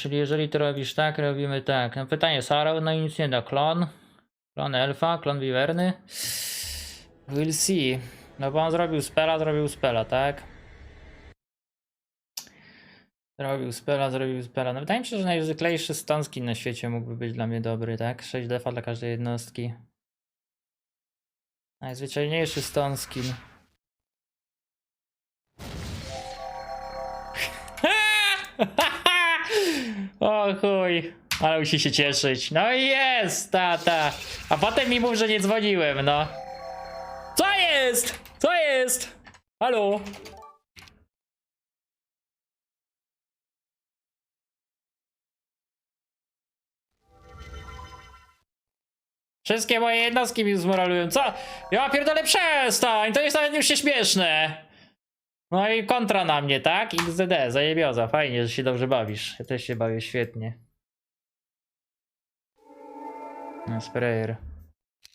czyli jeżeli ty robisz tak, robimy tak. No pytanie Sarah, no i nic nie da. Klon? Klon elfa? Klon wiwerny? We'll see. No bo on zrobił spela, zrobił spela, tak? Zrobił spela, zrobił spela. No wydaje mi się, że najzwyklejszy stun skin na świecie mógłby być dla mnie dobry, tak? 6 defa dla każdej jednostki. Najzwyczajniejszy stun chuj. Ale musi się cieszyć. No i jest, tata. A potem mi mów, że nie dzwoniłem, no. Co jest? Co jest? Halo? Wszystkie moje jednostki mi zmoralują. Co? Ja pierdolę przestań! To jest nawet już się śmieszne. No i kontra na mnie, tak? XDD, zajebioza. Fajnie, że się dobrze bawisz. Ja też się bawię świetnie. Sprayer.